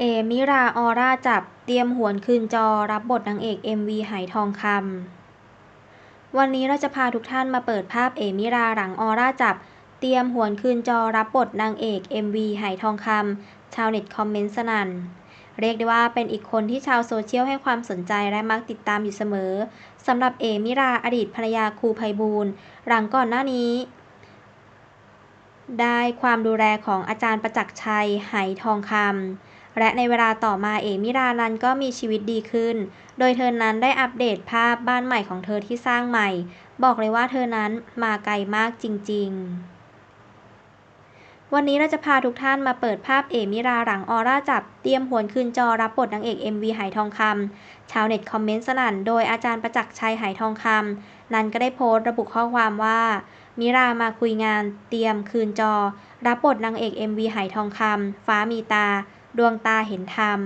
เอมิรา ออร่า จับ เตรียมหวนคืนจอ รับบทนางเอก MV ไหทองคำ วันนี้เราจะพาทุกท่านมาเปิดภาพเอมิราหลังออร่าจับ เตรียมหวนคืนจอ รับบทนางเอก MV ไหทองคำ ชาวเน็ตคอมเมนต์สนั่น เรียกได้ว่าเป็นอีกคนที่ชาวโซเชียลให้ความสนใจและมักติดตามอยู่เสมอ สำหรับเอมิรา อดีตภรรยาครูไพบูลหลังก่อนหน้านี้ได้ความดูแลของอาจารย์ประจักษ์ชัย ไหทองคำ และในเวลาต่อมาเอมิรานันก็มีชีวิตดีขึ้น โดยเธอนั้นได้อัปเดตภาพบ้านใหม่ของเธอที่สร้างใหม่ บอกเลยว่าเธอนั้นมาไกลมากจริง ๆวันนี้เราจะพาทุกท่านมาเปิดภาพเอมิราหลังออร่าจับ เตรียมหวนคืนจอรับบทนางเอก MV ไหทองคำชาวเน็ตคอมเมนต์สนั่นโดยอาจารย์ประจักษ์ชัยไหทองคำนั้นก็ได้โพสต์ระบุข้อความว่า มิรามาคุยงาน เตรียมคืนจอ รับบทนางเอก MV ไหทองคำฟ้ามีตา ดวงตาเห็นธรรม